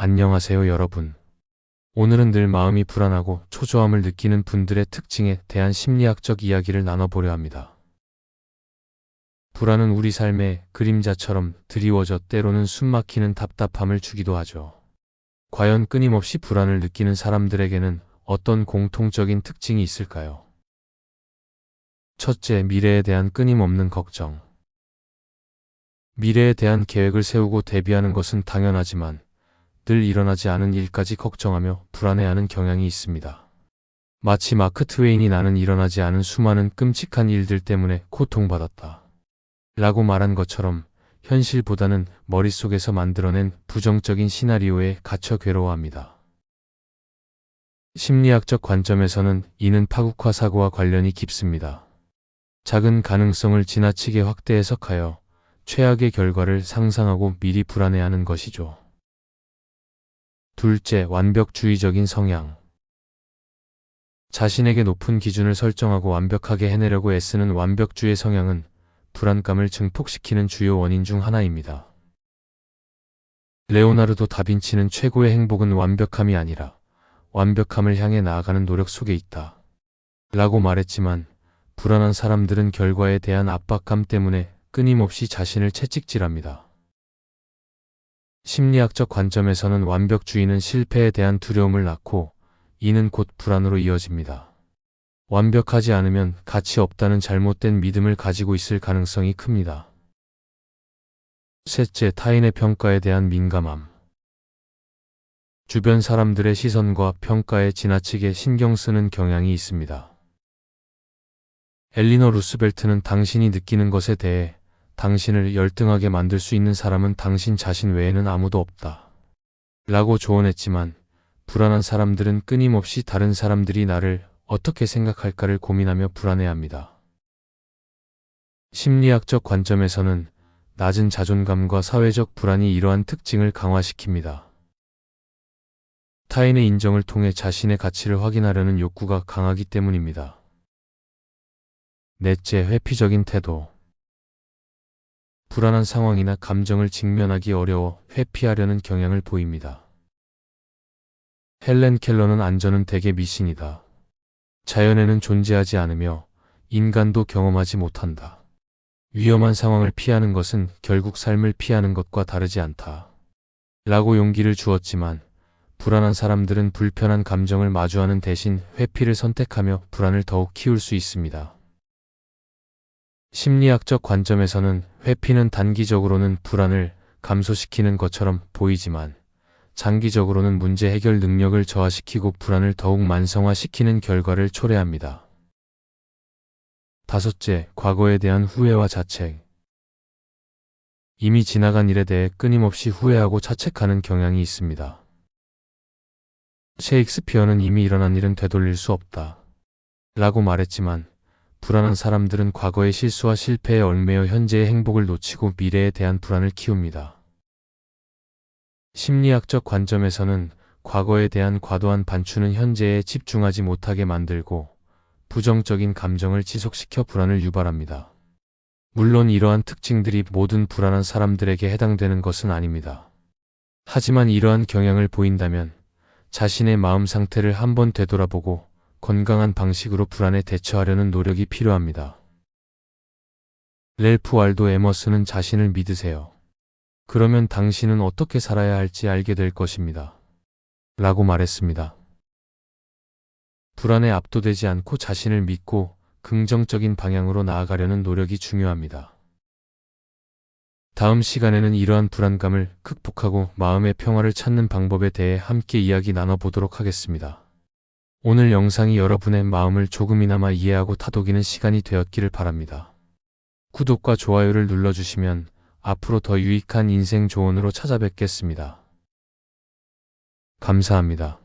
안녕하세요, 여러분. 오늘은 늘 마음이 불안하고 초조함을 느끼는 분들의 특징에 대한 심리학적 이야기를 나눠보려 합니다. 불안은 우리 삶의 그림자처럼 드리워져 때로는 숨막히는 답답함을 주기도 하죠. 과연 끊임없이 불안을 느끼는 사람들에게는 어떤 공통적인 특징이 있을까요? 첫째, 미래에 대한 끊임없는 걱정. 미래에 대한 계획을 세우고 대비하는 것은 당연하지만 늘 일어나지 않은 일까지 걱정하며 불안해하는 경향이 있습니다. 마치 마크 트웨인이 나는 일어나지 않은 수많은 끔찍한 일들 때문에 고통받았다. 라고 말한 것처럼 현실보다는 머릿속에서 만들어낸 부정적인 시나리오에 갇혀 괴로워합니다. 심리학적 관점에서는 이는 파국화 사고와 관련이 깊습니다. 작은 가능성을 지나치게 확대 해석하여 최악의 결과를 상상하고 미리 불안해하는 것이죠. 둘째, 완벽주의적인 성향. 자신에게 높은 기준을 설정하고 완벽하게 해내려고 애쓰는 완벽주의 성향은 불안감을 증폭시키는 주요 원인 중 하나입니다. 레오나르도 다빈치는 최고의 행복은 완벽함이 아니라 완벽함을 향해 나아가는 노력 속에 있다. 라고 말했지만 불안한 사람들은 결과에 대한 압박감 때문에 끊임없이 자신을 채찍질합니다. 심리학적 관점에서는 완벽주의는 실패에 대한 두려움을 낳고 이는 곧 불안으로 이어집니다. 완벽하지 않으면 가치 없다는 잘못된 믿음을 가지고 있을 가능성이 큽니다. 셋째, 타인의 평가에 대한 민감함. 주변 사람들의 시선과 평가에 지나치게 신경 쓰는 경향이 있습니다. 엘리너 루스벨트는 당신이 느끼는 것에 대해 당신을 열등하게 만들 수 있는 사람은 당신 자신 외에는 아무도 없다. 라고 조언했지만 불안한 사람들은 끊임없이 다른 사람들이 나를 어떻게 생각할까를 고민하며 불안해합니다. 심리학적 관점에서는 낮은 자존감과 사회적 불안이 이러한 특징을 강화시킵니다. 타인의 인정을 통해 자신의 가치를 확인하려는 욕구가 강하기 때문입니다. 넷째, 회피적인 태도. 불안한 상황이나 감정을 직면하기 어려워 회피하려는 경향을 보입니다. 헬렌 켈러는 안전은 대개 미신이다. 자연에는 존재하지 않으며 인간도 경험하지 못한다. 위험한 상황을 피하는 것은 결국 삶을 피하는 것과 다르지 않다. 라고 용기를 주었지만 불안한 사람들은 불편한 감정을 마주하는 대신 회피를 선택하며 불안을 더욱 키울 수 있습니다. 심리학적 관점에서는 회피는 단기적으로는 불안을 감소시키는 것처럼 보이지만 장기적으로는 문제 해결 능력을 저하시키고 불안을 더욱 만성화시키는 결과를 초래합니다. 다섯째, 과거에 대한 후회와 자책. 이미 지나간 일에 대해 끊임없이 후회하고 자책하는 경향이 있습니다. 셰익스피어는 이미 일어난 일은 되돌릴 수 없다. 라고 말했지만 불안한 사람들은 과거의 실수와 실패에 얽매여 현재의 행복을 놓치고 미래에 대한 불안을 키웁니다. 심리학적 관점에서는 과거에 대한 과도한 반추는 현재에 집중하지 못하게 만들고 부정적인 감정을 지속시켜 불안을 유발합니다. 물론 이러한 특징들이 모든 불안한 사람들에게 해당되는 것은 아닙니다. 하지만 이러한 경향을 보인다면 자신의 마음 상태를 한번 되돌아보고 건강한 방식으로 불안에 대처하려는 노력이 필요합니다. 렐프 왈도 에머스는 자신을 믿으세요. 그러면 당신은 어떻게 살아야 할지 알게 될 것입니다. 라고 말했습니다. 불안에 압도되지 않고 자신을 믿고 긍정적인 방향으로 나아가려는 노력이 중요합니다. 다음 시간에는 이러한 불안감을 극복하고 마음의 평화를 찾는 방법에 대해 함께 이야기 나눠보도록 하겠습니다. 오늘 영상이 여러분의 마음을 조금이나마 이해하고 타독이는 시간이 되었기를 바랍니다. 구독과 좋아요를 눌러주시면 앞으로 더 유익한 인생 조언으로 찾아뵙겠습니다. 감사합니다.